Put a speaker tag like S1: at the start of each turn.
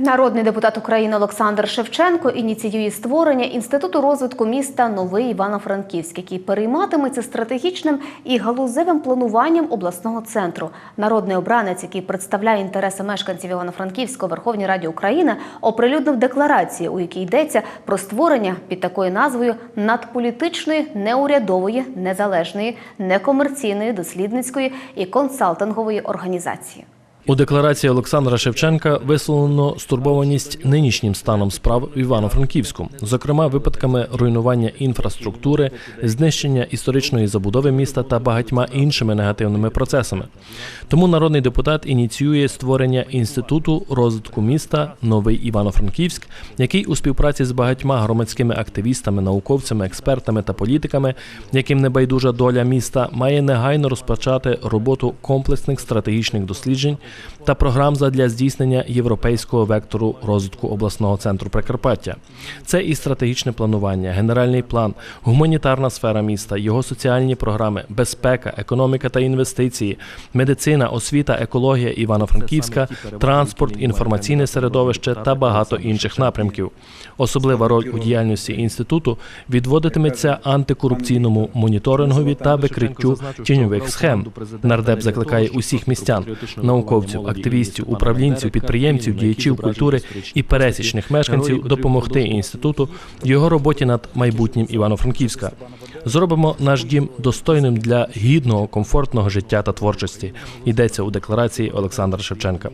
S1: Народний депутат України Олександр Шевченко ініціює створення інституту розвитку міста Новий Івано-Франківськ, який перейматиметься стратегічним і галузевим плануванням обласного центру. Народний обранець, який представляє інтереси мешканців Івано-Франківська у Верховній Раді України, оприлюднив декларацію, у якій йдеться про створення під такою назвою надполітичної, неурядової, незалежної, некомерційної, дослідницької і консалтингової організації.
S2: У декларації Олександра Шевченка висловлено стурбованість нинішнім станом справ в Івано-Франківську, зокрема випадками руйнування інфраструктури, знищення історичної забудови міста та багатьма іншими негативними процесами. Тому народний депутат ініціює створення інституту розвитку міста Новий Івано-Франківськ, який у співпраці з багатьма громадськими активістами, науковцями, експертами та політиками, яким не байдужа доля міста, має негайно розпочати роботу комплексних стратегічних досліджень та програм задля здійснення європейського вектору розвитку обласного центру Прикарпаття. Це і стратегічне планування, генеральний план, гуманітарна сфера міста, його соціальні програми, безпека, економіка та інвестиції, медицина, освіта, екологія Івано-Франківська, транспорт, інформаційне середовище та багато інших напрямків. Особлива роль у діяльності інституту відводитиметься антикорупційному моніторингові та викриттю тіньових схем. Нардеп закликає усіх містян, науковців, активістів, управлінців, підприємців, діячів культури і пересічних мешканців допомогти інституту в його роботі над майбутнім Івано-Франківська. Зробимо наш дім достойним для гідного, комфортного життя та творчості. Йдеться у декларації Олександра Шевченка.